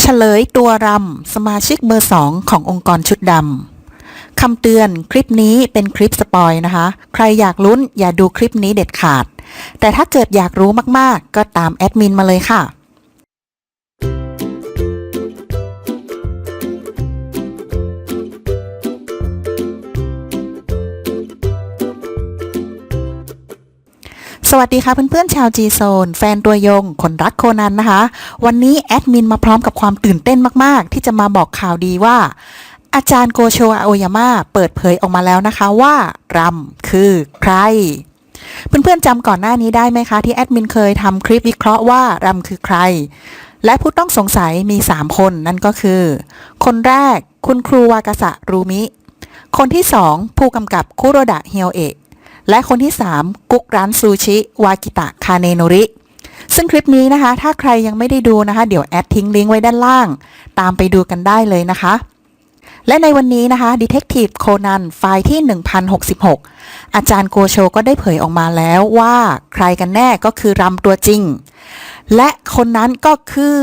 เฉลยตัวรำสมาชิกเบอร์สองขององค์กรชุดดำคำเตือนคลิปนี้เป็นคลิปสปอยนะคะ ใครอยากลุ้นอย่าดูคลิปนี้เด็ดขาด แต่ถ้าเกิดอยากรู้มากๆ ก็ตามแอดมินมาเลยค่ะ วัสดีค่ะเพื่อนๆชาว G Zone แฟนตัวยง คนรักโคนันนะคะ วันนี้แอดมินมาพร้อมกับความตื่นเต้นมากๆ ที่จะมาบอกข่าวดีว่า อาจารย์โกโชอาโอยาม่าเปิดเผยออกมาแล้วนะคะว่ารำคือใคร เพื่อนๆจำก่อนหน้านี้ได้ไหมคะ ที่แอดมินเคยทำคลิปวิเคราะห์ว่ารำคือใคร และผู้ต้องสงสัยมี 3 คนนั่นก็คือ คนแรกคุณครูวากาสะรูมิ คนที่ 2 ผู้กำกับคุโรดะเฮียวเอะ และคนที่ 3 กุ๊กร้านซูชิ วากิตะคาเนโนริ ซึ่งคลิปนี้นะคะ ถ้าใครยังไม่ได้ดูนะคะ เดี๋ยวแอดทิ้งลิงก์ไว้ด้านล่าง ตามไปดูกันได้เลยนะคะ และในวันนี้นะคะ Detective Conan ไฟล์ที่ 1066 อาจารย์โกโชก็ได้เผยออกมาแล้วว่าใครกันแน่ก็คือรำตัวจริง และคนนั้นก็คือ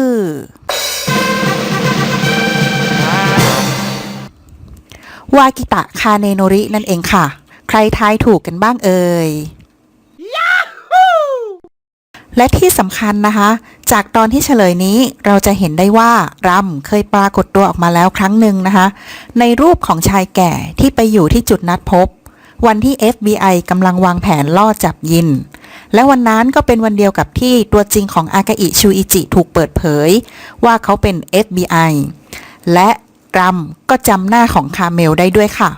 วากิตะคาเนโนรินั่นเองค่ะ ครทายถูกกันบ้างเอ่ย และที่สำคัญนะคะ จากตอนที่เฉลยนี้เราจะเห็นได้ว่ารำเคยปรากฏตัวออกมาแล้วครั้งหนึ่งนะคะ ในรูปของชายแก่ที่ไปอยู่ที่จุดนัดพบ วันที่ FBI กำลังวางแผนล่อจับยิน และวันนั้นก็เป็นวันเดียวกับที่ตัวจริงของอากาอิชูอิจิถูกเปิดเผย ว่าเขาเป็น FBI และรำก็จำหน้าของคาเมลได้ด้วยค่ะ